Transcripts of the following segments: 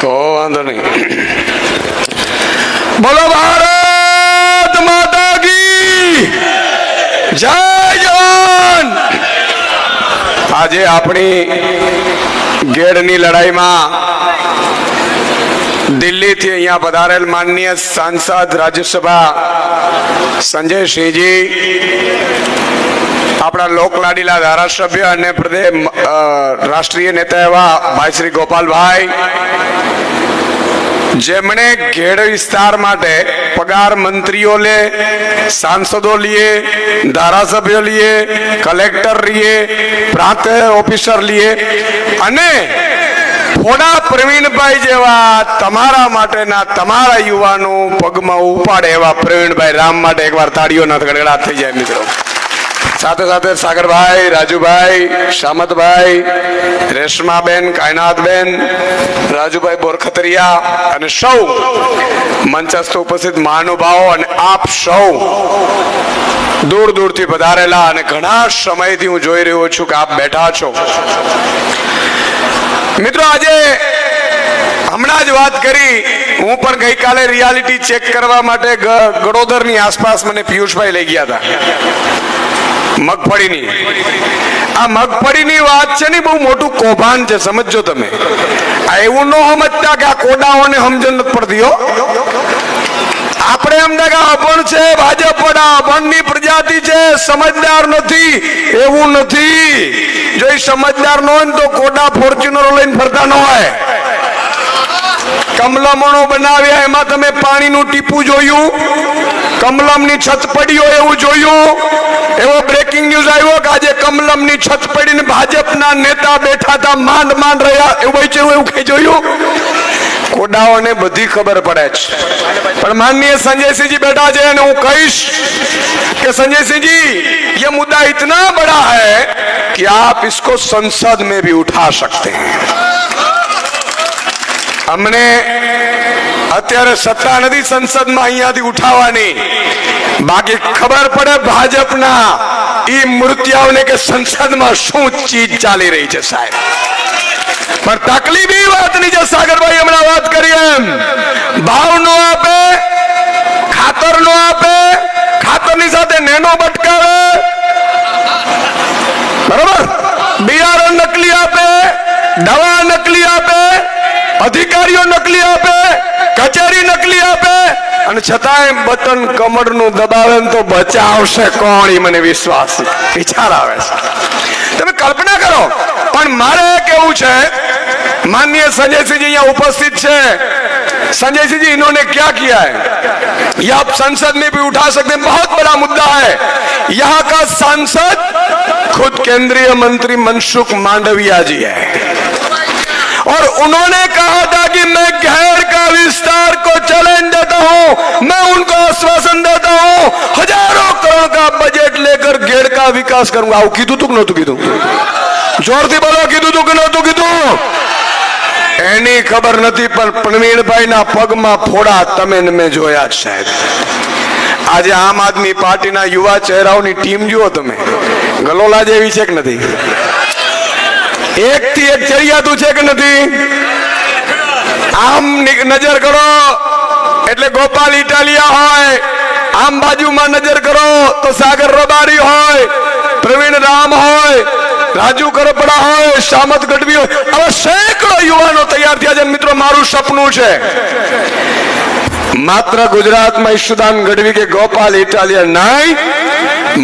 તો વાંધો નહીં. બોલો ભારત માતા કી. જય જવાન. આજે આપણી ગેડની લડાઈમાં દિલ્હીથી અહીંયા પધારેલ માનનીય સાંસદ રાજ્યસભા સંજય સિંહજી આપણા લોકલાડીલા ધારાસભ્ય અને પ્રદેશ રાષ્ટ્રીય નેતા એવા ભાઈ શ્રી ગોપાલભાઈ. જેમણે ઘેડ વિસ્તાર માટે પગાર મંત્રીઓ લે, સાંસદો લીએ, ધારાસભ્યો લીએ, કલેક્ટર લીએ, પ્રાંત ઓફિસર લીએ અને થોડા પ્રવીણભાઈ જેવા તમારા માટેના તમારા યુવાનો પગમાં ઉપાડે એવા પ્રવીણભાઈ રામ માટે એકવાર તાળીઓના ગડગડાટ થઈ જાય મિત્રો. સાથે સાથે સાગરભાઈ, રાજુભાઈ, શામતભાઈ, રેશમાબેન કાયનાથબેન રાજુભાઈ બોરખતરિયા અને સૌ મંચસ્થ ઉપસ્થિત મહાનુભાવો અને આપ સૌ દૂર દૂરથી પધારેલા અને ઘણા સમયથી હું જોઈ રહ્યો છું કે આપ બેઠા છો. મિત્રો, આજે હમણાં જ વાત કરી. હું પણ ગઈકાલે રિયાલિટી ચેક કરવા માટે ગડોદરની આસપાસ મને પિયુષભાઈ લઈ ગયા હતા. મગફળીની. આ મગફળીની વાત છે ને, બહુ મોટું કૌભાંડ છે, સમજજો તમે. આ એવું ન સમજતા કે આ કોડાઓને સમજણ નથી પડતી આપણે એમ કે અભણ છે, ભાજપ વડા, અભણની પ્રજાતિ છે, સમજદાર નથી, એવું નથી. જો એ સમજદાર ન હોય તો કોડા ફોર્ચ્યુનરો લઈને ફરતા ન હોય. કમલમણો બનાવ્યા, એમાં તમે પાણીનું ટીપું જોયું? કમલમની છત પડી હોય એવું જોયું એવો બ્રેકિંગ ન્યૂઝ આવ્યો કે આજે કમલમની છત પડીને ભાજપના નેતા બેઠા હતા માંડ માંડ રહ્યા એવું છે એવું કઈ જોયું કોડાઓને બધી ખબર પડે છે પણ માનનીય સંજયસિંહજી બેઠા છે અને હું કહીશ कि संजय सिंह जी ये मुद्दा इतना बड़ा है कि आप इसको संसद में भी उठा सकते हैं અમને અત્યારે સત્તા નથી સંસદમાં અહીંયાથી ઉઠાવવાની. બાકી ખબર પડે ભાજપના ઈ મૂર્તિયાઓને કે સંસદમાં શું ચીજ ચાલી રહી છે સાહેબ. પણ તકલીફ એ વાતની છે સાગરભાઈ હમણાં વાત કરી એમ. ભાવ નો આપે ખાતર નો આપે, ખાતરની સાથે નેનો બટકાવે. બરોબર? બિયારણ નકલી આપે, દવા નકલી આપે અધિકારીઓ નકલી આપે કચેરી નકલી આપે અને છતાંય બટન કમરનું દબાવે ને તો બચાવશે કોણ એ મને વિશ્વાસ છે. વિચાર આવે છે તમે કલ્પના કરો પણ મારે કેવું છે माननीय संजय सिंह जी यहाँ उपस्थित है संजय सिंह जी इन्होंने क्या किया है ये आप संसद में भी उठा सकते हैं बहुत बड़ा मुद्दा है यहाँ का सांसद खुद केंद्रीय मंत्री मनसुख मांडविया जी है और उन्होंने कहा था कि मैं घेर का विस्तार को चैलेंज देता हूं मैं उनको आश्वासन देता हूं हजारों करोड़ का बजट लेकर घेर का विकास करूंगा આવું કીધું તું કે નહોતું કીધું જોરથી બોલો કીધું તું કે નહોતું કીધું એની ખબર નથી પણ પ્રવીણભાઈના પગમાં ફોડા તમે ને મેં જોયા જ સાહેબ આજે આમ આદમી પાર્ટીના યુવા ચહેરાઓની ટીમ જુઓ તમે ગલોલા જેવી છે કે નથી એક થી એક ચડિયાતું છે કે નથી? આમ નજર કરો. એટલે ગોપાલ ઇટાલિયા હોય, આમ બાજુમાં નજર કરો તો સાગર રબારી હોય, પ્રવીણ રામ હોય, રાજુ કરપડા હોય શામત ગઢવી હોય. આવા સેંકડો યુવાનો તૈયાર થયા છે મિત્રો, મારું સપનું છે. માત્ર ગુજરાતમાં ઈશુદાન ગઢવી કે ગોપાલ ઇટાલિયા નહીં,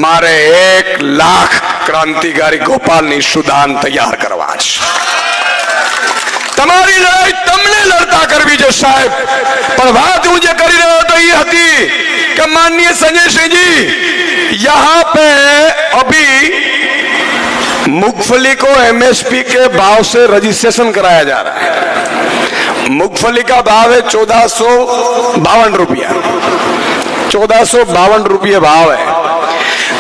મારે એક લાખ क्रांतिकारी गोपाल ने सुदान तैयार करवा तमारी लड़ाई तमने लड़ता कर भी जो साहेब। पर मुझे करी रहे तो ये हती कि माननीय संजय सिंह जी, यहाँ पे अभी मुगफली को एमएसपी के भाव से रजिस्ट्रेशन कराया जा रहा है। मुगफली का भाव है चौदह सो बावन रुपया। चौदह सो बावन रुपये भाव है।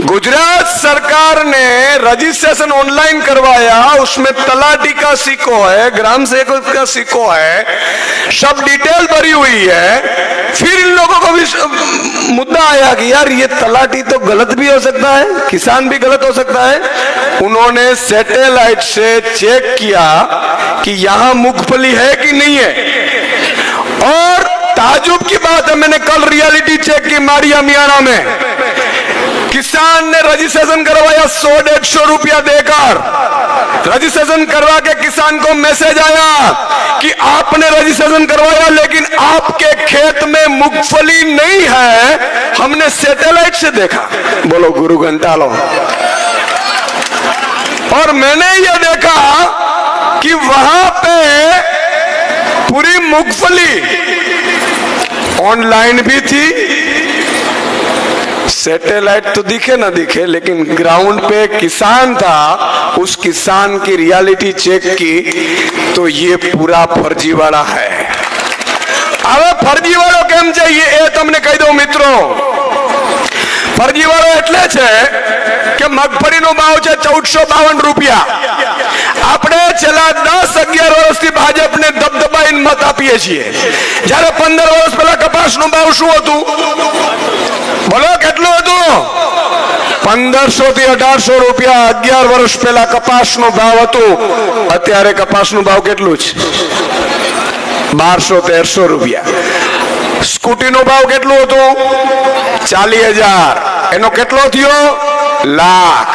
गुजरात सरकार ने रजिस्ट्रेशन ऑनलाइन करवाया, उसमें तलाटी का सिक्को है, ग्राम सेवक का सिक्को है, सब डिटेल भरी हुई है। फिर इन लोगों को भी मुद्दा आया कि यार ये तलाटी तो गलत भी हो सकता है, किसान भी गलत हो सकता है। उन्होंने सैटेलाइट से चेक किया कि यहाँ मूंगफली है कि नहीं है। और ताजुब की बात है, मैंने कल रियलिटी चेक की मारिया मियाना में। किसान ने रजिस्ट्रेशन करवाया, सौ डेढ़ सौ रुपया देकर। रजिस्ट्रेशन करवा के किसान को मैसेज आया कि आपने रजिस्ट्रेशन करवाया, लेकिन आपके खेत में मूंगफली नहीं है। हमने सैटेलाइट से देखा। बोलो, गुरु घंटालो और मैंने ये देखा कि वहाँ पे पूरी मूंगफली। ऑनलाइन भी थी सैटेलाइट तो दिखे ना दिखे लेकिन ग्राउंड पे किसान था उस किसान की रियलिटी चेक की तो ये पूरा फर्जीवाड़ा है હવે ફરજીવાળો કેમ છે એ એ તમને કહી દઉં મિત્રો ફરજીવાળો એટલે છે કે મગફળીનો ભાવ છે ચૌદસો બાવન રૂપિયા. આપણે છેલ્લા દસ અગિયાર વર્ષથી ભાજપને દબદબાઈને મત આપીએ છીએ. જ્યારે પંદર વર્ષ પહેલા કપાસનો ભાવ શું હતું? બોલો, કેટલું હતું? પંદરસો થી અઢારસો રૂપિયા અગિયાર વર્ષ પહેલા કપાસનો ભાવ હતું. અત્યારે કપાસનો ભાવ કેટલું છે? બારસો તેરસો રૂપિયા. સ્કૂટીનો ભાવ કેટલો હતો? ચાલીસ હજાર. એનો કેટલો થયો? લાખ.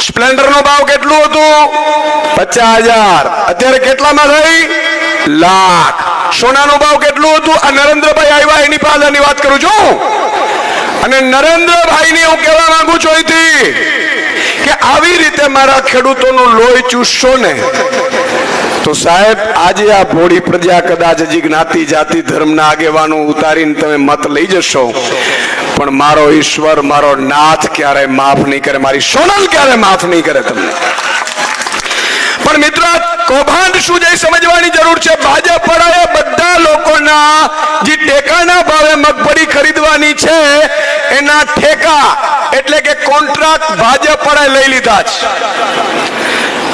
સ્પ્લેન્ડર નો ભાવ કેટલું હતું? પચાસ હજાર. અત્યારે કેટલામાં થઈ? લાખ. સોનાનો ભાવ કેટલું હતું? આ નરેન્દ્રભાઈ આવ્યા એની પાછળની વાત કરું છું. અને નરેન્દ્રભાઈ ને હું કહેવા માંગુ છું અહીંથી કે આવી રીતે મારા ખેડૂતોનું લોહી ચૂસશો ને તો સાહેબ, આજે આ ભોળી પ્રજા કદાચ હજી જ્ઞાતિ, જાતિ, ધર્મના આગેવાનો ઉતારીને તમે મત લઈ જશો. પણ મારો ઈશ્વર, મારો નાથ ક્યારે માફ નહીં કરે, મારી સોનલ ક્યારે માફ નહીં કરે તમને. પણ મિત્ર કૌભાંડ શું છે સમજવાની જરૂર છે. ભાજપ વાળાએ બધા લોકોના જે ટેકાના ભાવે મગફળી ખરીદવાની છે, એના ઠેકા એટલે કે કોન્ટ્રાક્ટ ભાજપ વાળાએ લઈ લીધા છે.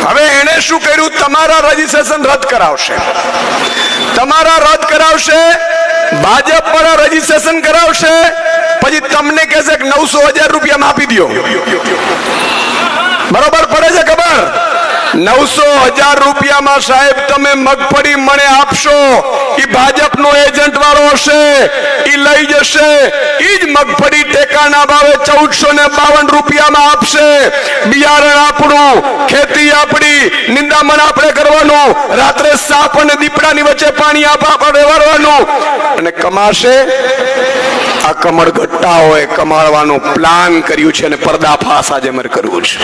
હવે એને શું કર્યું? તમારા રજીસ્ટ્રેશન રદ કરાવશે. તમારા રદ કરાવશે ભાજપ વાળા રજીસ્ટ્રેશન કરાવશે, પછી તમને કહેશે કે નવસો હજાર રૂપિયામાં આપી દો બરોબર પડે છે ખબર? નવસો હજાર રૂપિયામાં સાહેબ તમે મગફળી મને આપશો એ ભાજપનો એજન્ટ વાળો હશે એ લઈ જશે એ જ મગફળી ટેકાના ભાવે ચૌદસો ને બાવન રૂપિયામાં આપશે બિયારણ આપણું ખેતી આપણી નિંદામણ આપણે કરવાનું રાત્રે સાપ અને દીપડાની વચ્ચે પાણી આપવા આપણે અને કમાશે આ કમળ ઘટ્ટાઓએ કમાળવાનો પ્લાન કર્યું છે અને પર્દાફાશ આજે મારે કરવું છે.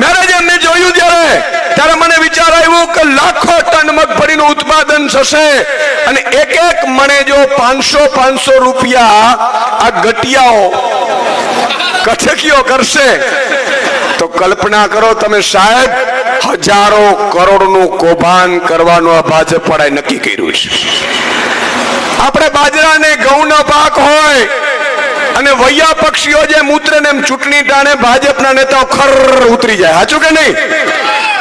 મેરેજ એમને જોયું જ્યારે, ત્યારે મને વિચાર આવ્યો કે લાખો ટન મગફળીનું ઉત્પાદન થશે અને એક એક મણે જો પાંચસો પાંચસો રૂપિયા આ ગટિયાઓ કથકીઓ કરશે, તો કલ્પના કરો તમે સાહેબ, હજારો કરોડનું કૌભાંડ કરવાનું આ ભાજપ વાળાએ નક્કી કર્યું છે. આપણે બાજરા ને ઘઉંનો પાક હોય અને વૈયા પક્ષીઓ જે મૂત્ર ને એમ ચૂંટણી ટાણે ભાજપના નેતાઓ ખર ઉતરી જાય. સાચું કે નહીં?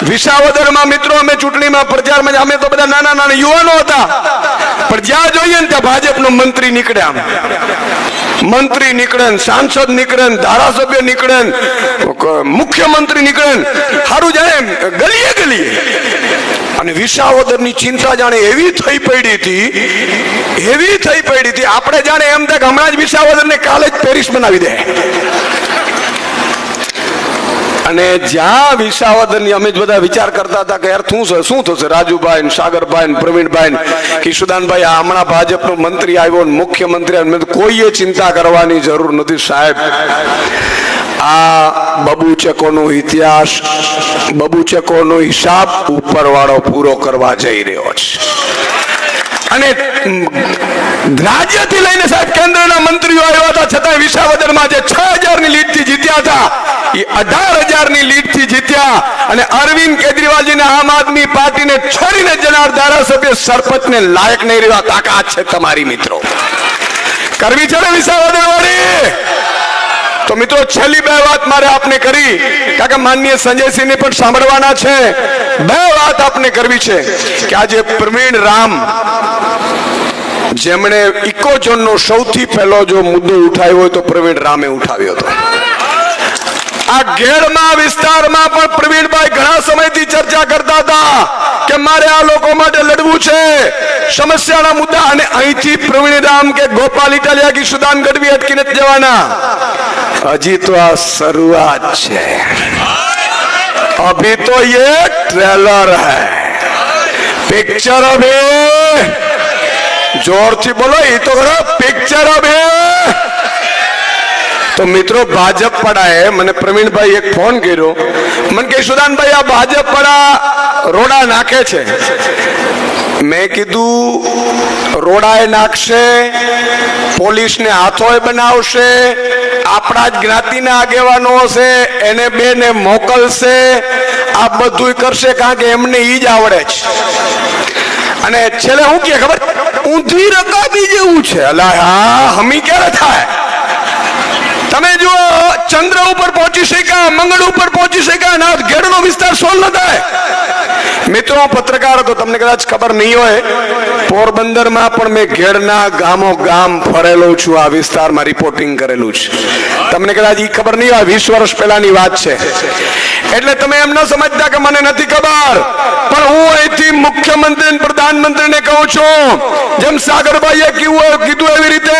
વિસાવદરમાં મિત્રો અમે ચૂંટણીમાં પ્રચારમાં અમે તો બધા નાના નાના યુવાનો હતા. પણ જ્યાં જોઈએ ને ત્યાં ભાજપનો મંત્રી નીકળે આમ. મંત્રી નીકળે સાંસદ નીકળે ધારાસભ્ય નીકળે મુખ્યમંત્રી નીકળે સારું જાણે ગલીએ ગલીએ. અને વિસાવદરની ચિંતા જાણે એવી થઈ પડી હતી, એવી થઈ પડી હતી, આપણે જાણે એમ થાય હમણાં જ વિસાવદરને કાલે જ પેરિસ બનાવી દે. અને જ્યાં વિસાવદરની અમે જ બધા વિચાર કરતા હતા કે યાર શું છે શું થશે રાજુભાઈ સાગરભાઈ પ્રવીણભાઈ કિશુદાનભાઈ, આ હમણાં ભાજપનો મંત્રી આવ્યો મુખ્યમંત્રી. મેં કોઈએ ચિંતા કરવાની જરૂર નથી સાહેબ આ બબુચકોનો ઇતિહાસ, બબુચકોનો હિસાબ ઉપરવાળો પૂરો કરવા જઈ રહ્યો છે અને રાજ્યથી લઈને સાહેબ કેન્દ્રના મંત્રીઓ આવ્યા હતા. છતાં વિસાવદરમાં જે છ હજારની લીડથી જીત્યા હતા, એ અઢાર હજારની લીડથી જીત્યા. અને અરવિંદ કેજરીવાલજીને આમ આદમી પાર્ટીને છોડીને જનાર ધારાસભ્ય સરપંચને લાયક નહીં રહેવા તાકાત છે તમારી મિત્રો. કરવી છે ને વિસાવદર વાળી તો મિત્રો, છેલ્લી બે વાત મારે આપને કરી. કારણ કે માનનીય સંજયસિંહને પણ સાંભળવાના છે. બે વાત આપને કરવી છે કે આજે પ્રવીણ રામ જેમણે ઇકોઝોનનો સૌથી પહેલો જો મુદ્દો ઉઠાવ્યો હોય તો પ્રવીણ રામે ઉઠાવ્યો હતો. આ ઘેડમાં વિસ્તારમાં પણ પ્રવીણભાઈ ઘણા સમયથી ચર્ચા કરતા હતા કે મારે આ લોકો માટે લડવું છે, સમસ્યાના મુદ્દા. અને અહીંથી પ્રવીણ રામ કે ગોપાલ ઇટાલિયા કે સુદાન ગઢવી અટકી નથી જવાના. હજી તો આ શરૂઆત છે. अभी तो ये ट्रेलर है पिक्चर अभी જોરથી બોલો એ તો ખરો પિક્ચર અભી તો મિત્રો ભાજપ પડાએ મને પ્રવીણભાઈ એક ફોન કર્યો મને કે સુદાનભાઈ આ ભાજપ પડા રોડા નાખે છે મેં કીધું રોડાએ નાખશે પોલીસને હાથોય બનાવશે આપણા જ જ્ઞાતિના આગેવાનો હશે, એને બેને મોકલશે. આ બધું કરશે કારણ કે એમને ઈ જ આવડે છે. અને છેલ્લે હું કે ખબર? ઊંધી રકાબી જેવું છે. અલા, હા, હમી ક્યારે થાય? તમે જુઓ, ચંદ્ર ઉપર પહોંચી શક્યા, મંગળ ઉપર પહોંચી શક્યા ના ઘેડનો વિસ્તાર સોલ ન થાય. મિત્રો, પત્રકાર હતો તમને કદાચ ખબર નહીં હોય પોરબંદરમાં પણ મેં ઘેડના ગામો ગામ ફરેલો છું, આ વિસ્તારમાં રિપોર્ટિંગ કરેલું છે. તમને કદાચ એ ખબર નહીં હોય, વીસ વર્ષ પહેલાની વાત છે. એટલે તમે એમ ન સમજતા કે મને નથી ખબર. પણ હું અહીંથી મુખ્યમંત્રી પ્રધાનમંત્રીને કહું છું, જેમ સાગરભાઈએ કીધું કીધું એવી રીતે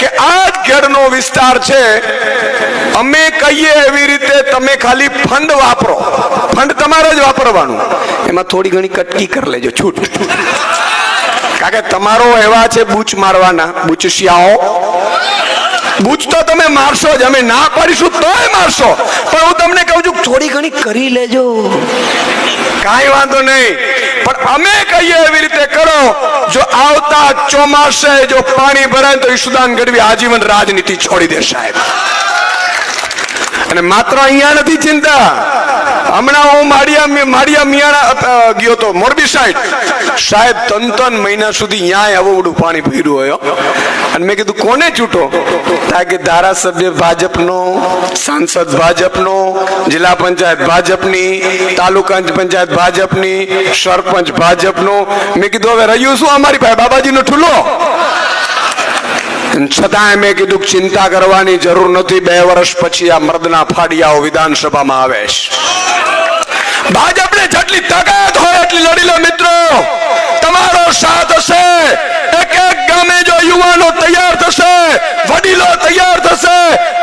કે આ જ ઘેડનો વિસ્તાર છે, અમે કહીએ એવી રીતે તમે ખાલી ફંડ વાપરો. ફંડ તમારે જ વાપરવાનું. એમાં થોડી ઘણી કટકી કરી લેજો, છૂટ. કારણ કે તમારો એવા છે બૂચ મારવાના, બૂચશિયાઓ? બૂચ તો તમે મારશો જ, અમે ના પાડીશું તોય મારશો. પણ હું તમને કહું છું, થોડી ઘણી કરી લેજો. કાંઈ વાંધો નહીં. પણ અમે કહીએ એવી રીતે કરો, જો આવતા ચોમાસે જો પાણી ભરાય તો ઈશુદાન ગઢવી આજીવન રાજનીતિ છોડી દે સાહેબ. અને માત્ર અહીંયા નથી ચિંતા. હમણાં હું માળિયા માળિયા મિયાણા ગયો તો મોરબી સાઈડ. સાહેબ, ત્રણ ત્રણ મહિના સુધી ન્યાય આવડું પાણી ભર્યું હોય અને મેં કીધું, કોને ચૂંટો? કારણ કે ધારાસભ્ય ભાજપનો, સાંસદ ભાજપનો, જિલ્લા પંચાયત ભાજપની, તાલુકા પંચાયત ભાજપની, સરપંચ ભાજપનો. મેં કીધું, હવે રહ્યું શું અમારી પાસે? બાબાજીનો ઠુલો. છતાંય મેં કીધું ચિંતા કરવાની જરૂર નથી. બે વર્ષ પછી આ મર્દના ફાડિયાઓ વિધાનસભામાં આવે છે. ભાજપને જેટલી તાકાત હોય એટલી લડી લો મિત્રો. તમારો સાથ હશે. એક એક ગામે જો યુવાનો તૈયાર થશે, વડીલો તૈયાર થશે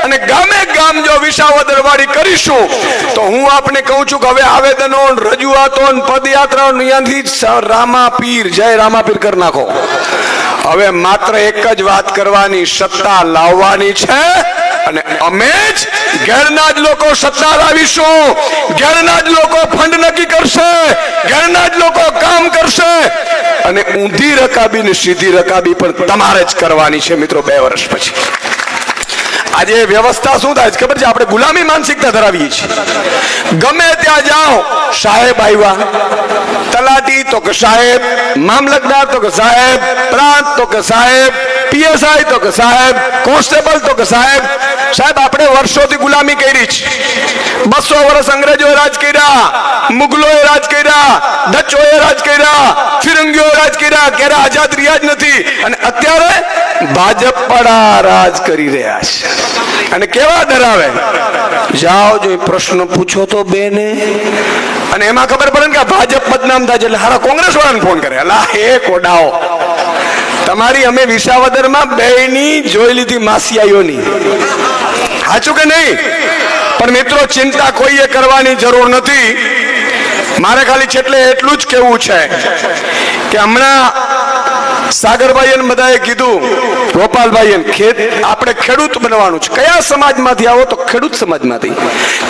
અને ગામે ગામ જો વિસાવદર વાળી કરીશું, તો હું આપને કહું છું કે હવે આવેદનો રજૂઆતો ને પદયાત્રાઓ અહીંયાથી રામાપીર, જય રામાપીર કરી નાખો. હવે માત્ર એક જ વાત કરવાની, સત્તા લાવવાની છે અને અમે જ ઘેરના જ લોકો સત્તા લાવીશું. ઘેરના જ લોકો ફંડ નક્કી કરશે. ઘેરના જ લોકો કામ કરશે. અને ઊંધી રકાબી ને સીધી રકાબી પણ તમારે જ કરવાની છે મિત્રો બે વર્ષ પછી. આજે વ્યવસ્થા શું થાય ખબર છે? આપણે ગુલામી માનસિકતા ધરાવીએ છીએ. ગમે ત્યાં જાઓ, સાહેબ આવ્યા. તલાટી તો કે સાહેબ, મામલતદાર તો કે સાહેબ, પ્રાંત તો કે સાહેબ, પીએસઆઈ તો કે સાહેબ, કોન્સ્ટેબલ તો કે સાહેબ સાહેબ, આપણે વર્ષોથી ગુલામી કરી છે. બસો વર્ષ અંગ્રેજોએ રાજ કર્યા, મુગલોએ રાજ કર્યા, ડચોએ રાજ કર્યા ફિરંગીઓએ રાજ કર્યા, ક્યારે આઝાદ રહ્યા જ નથી. અને અત્યારે ભાજપ પડા રાજ કરી રહ્યા છે. અને કેવા ડરાવે? જાઓ જો પ્રશ્ન પૂછો તો બેને. અને એમાં ખબર પડે ને કે ભાજપ બદનામ થાય છે એટલે હારા કોંગ્રેસ વાળાને ફોન કરે. અલા, હે કોડાઓ. તમારી અમે વિસાવદરમાં બેયની જોઈ લીધી માસિયાઈઓની સાચું કે નહીં? પણ મિત્રો, ચિંતા કોઈએ કરવાની જરૂર નથી. મારે ખાલી છેટલે એટલું જ કેવું છે કે હમણાં સાગરભાઈ એને બધાએ કીધું ગોપાલભાઈ ખેત, આપણે ખેડૂત બનવાનું છે. કયા સમાજમાંથી આવો તો ખેડૂત સમાજમાંથી.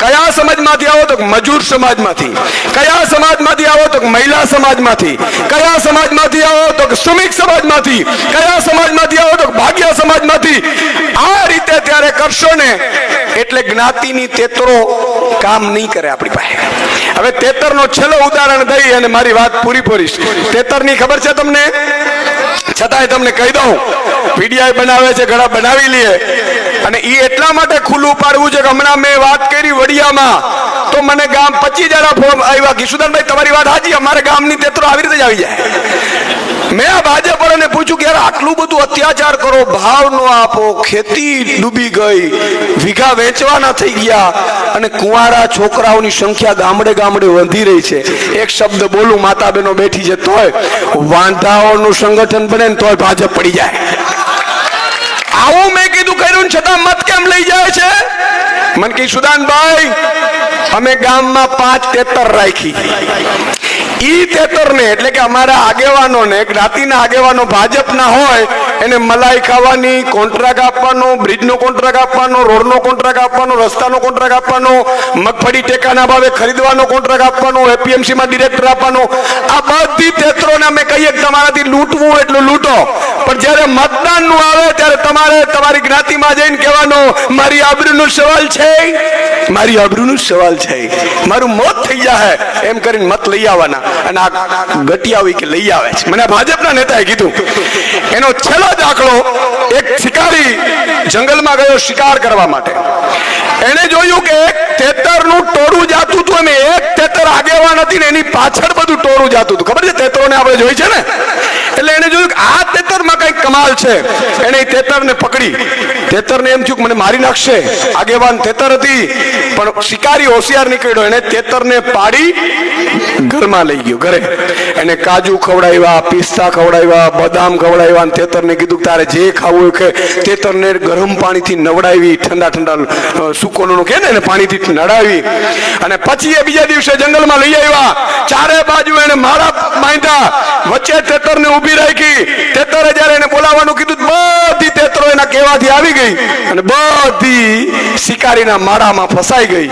કયા સમાજમાંથી આવો તો મજૂર સમાજમાંથી. કયા સમાજમાંથી આવો તો મહિલા સમાજમાંથી. કયા સમાજમાંથી આવો તો શ્રમિક સમાજમાંથી. કયા સમાજમાંથી આવો તો ભાગ્ય સમાજમાંથી. આ રીતે ત્યારે કરશો ને, એટલે જ્ઞાતિની તેતરો કામ નહીં કરે આપણી પાસે. હવે તેતરનો છેલ્લો ઉદાહરણ દઈ અને મારી વાત પૂરી પૂરીશ તેતરની ખબર છે તમને? છતાંય તમને કહી દઉં, પીડીઆઈ બનાવે છે, ઘણા બનાવી લઈએ અને એ એટલા માટે ખુલ્લું પાડવું છે કે હમણાં મેં વાત કરી વડિયામાં, તો મને ગામ પચીસ હજાર ફોર્મ આવ્યા. કિશુદાનભાઈ તમારી વાત હાજી અમારે ગામની તેતરો આવી રીતે જ આવી જાય. મેં આ ભાજપ વાળાને પૂછ્યું કે યાર આટલું બધું અત્યાચાર કરો, ભાવ નો આપો, ખેતી ડૂબી ગઈ, વીઘા વેચવાના થઈ ગયા અને કુંવારા છોકરાઓની સંખ્યા ગામડે ગામડે વધી રહી છે. એક શબ્દ બોલું માતા બહેનો બેઠી છે, તોય વાંધાઓનું સંગઠન બને ને તોય ભાજપ પડી જાય. આવું મેં કીધું, કર્યું છતાં મત કેમ લઈ જાય છે? મને કી, સુદાનભાઈ, અમે ગામમાં પાંચ તેતર રાખી. ઈ તેતરને એટલે કે અમારા આગેવાનોને, જ્ઞાતિના આગેવાનો ભાજપના હોય, એને મલાઈ ખાવાની, કોન્ટ્રાક્ટ આપવાનો, બ્રિજનો કોન્ટ્રાક્ટ આપવાનો, રોડનો કોન્ટ્રાક્ટ આપવાનો, રસ્તાનો કોન્ટ્રાક્ટ આપવાનો, મગફળી ટેકાના ભાવે ખરીદવાનો કોન્ટ્રાક્ટ આપવાનો, એપીએમસીમાં ડિરેક્ટર આપવાનો. આ બધી તેતરોને અમે કહીએ કે તમારાથી લૂંટવું એટલું લૂંટો. પણ જ્યારે મતદાનનું આવે, ત્યારે તમારે તમારી જ્ઞાતિમાં જઈને કહેવાનું, મારી આબરૂનો સવાલ છે. મારી આબરૂનો સવાલ છે. મારું મોત થઈ જાય એમ કરીને મત લઈ આવવાના. અને આ ગટિયાવી કે લઈ આવે છે. મને ભાજપના નેતાએ કીધું, એનો છેલ્લો દાખલો એક શિકારી જંગલમાં ગયો શિકાર કરવા માટે. એને જોયું કે એક તેતરનું ટોળું જાતું હતું અને એક તેતર આગેવાન હતી ને એની પાછળ બધું ટોળું જાતું હતું. ખબર છે? તેતરોને આપણે જોઈ છે ને? એટલે એને જોયું કે આ તેતરમાં કંઈક કમાલ છે. એને તેતરને પકડી. તેતરને એમ થયું કે મને મારી નાખશે. આગેવાન તેતર હતી, પણ શિકારી હોશિયાર નીકળ્યો. એને તેતરને પાડી, ઘરમાં લઈ ગયો, ઘરે. એને કાજુ ખવડાવ્યા પિસ્તા ખવડાવ્યા બદામ ખવડાવ્યા અને તેતરને કીધું તારે જે ખાવું હોય કે તેતરને ગરમ પાણીથી નવડાવી ઠંડા ઠંડા અ, કે ને પાણીથી નડાવી. અને પછી એ બીજા દિવસે જંગલમાં લઈ આવ્યા. ચારે બાજુ એને મારા બાંધ્યા. વચ્ચે તેતરને ઊભી રાખી. તેતરે જ્યારે એને બોલાવવાનું કીધું બધી તેતરો એના કહેવાથી આવી ગઈ અને બધી શિકારીના માળામાં ફસાઈ ગઈ.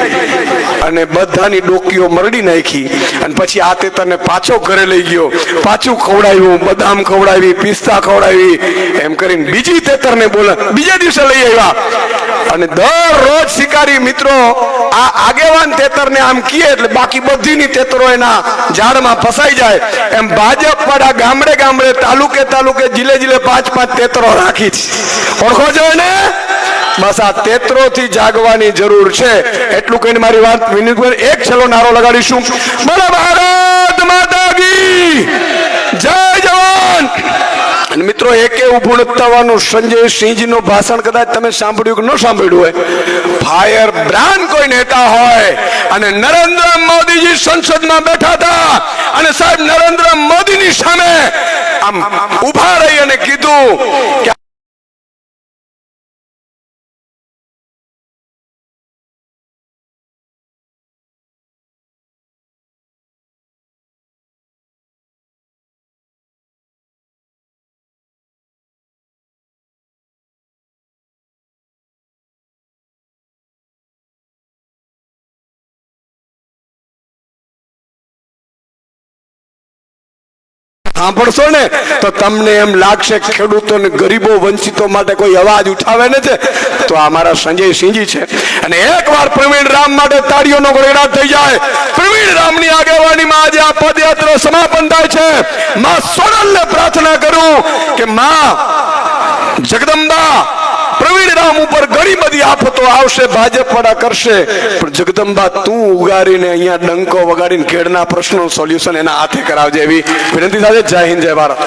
અને બધાની ડોકીઓ મરડી નાખી. અને પછી આ તેતરને પાછો ઘરે લઈ ગયો. પાછું ખવડાવ્યું, બદામ ખવડાવી, પિસ્તા ખવડાવી. એમ કરીને બીજી તેતરને બોલા, બીજા દિવસે લઈ આવ્યા. અને દરરોજ શિકારી મિત્રો, આ આગેવાન તેતરને આમ કીએ એટલે બાકી બધીની તેતરો એના ઝાડમાં ફસાઈ જાય. એમ ભાજપ વાળા ગામડે ગામડે તાલુકે તાલુકે જિલ્લે જિલ્લે પાંચ પાંચ તેતરો રાખી છે. ઓળખો છો ને બસ તેતરો થી જાગવાની જરૂર છે. એટલું કહીને મારી વાત વિનીતભાઈ એક છેલ્લો નારો લગાડીશું. બોલો ભારત માતા જય જવાન! મિત્રો, એકે ઉભું નથી થવાનું. સંજય સિંહજી નું ભાષણ કદાચ તમે સાંભળ્યું કે ન સાંભળ્યું હોય. ફાયર બ્રાન્ડ કોઈ નેતા હોય અને નરેન્દ્ર મોદીજી સંસદમાં બેઠા હતા અને સાહેબ, નરેન્દ્ર મોદીની સામે આમ ઊભા રહી અને કીધું કે સાંભળશો ને, તો તમને એમ લાગશે ખેડૂતો ને ગરીબો વંચિતો માટે કોઈ અવાજ ઉઠાવે ને છે તો આ મારા સંજય સિંહજી છે. અને એકવાર પ્રવીણ રામ માટે તાળીઓનો ગળગડાટ થઈ જાય. પ્રવીણ રામની આગેવાનીમાં આજે આ પદયાત્રા સમાપન થાય છે. માં સોનલને પ્રાર્થના કરું કે માં જગદંબા પ્રવીણ ઉપર ઘણી બધી આફતો આવશે ભાજપ વાળા કરશે. પણ જગદંબા, તું ઉગારીને અહીંયા ડંકો વગાડીને ખેડના પ્રશ્નો સોલ્યુશન એના હાથે કરાવજે એવી વિનંતી સાથે જય હિન્દ, જય ભારત.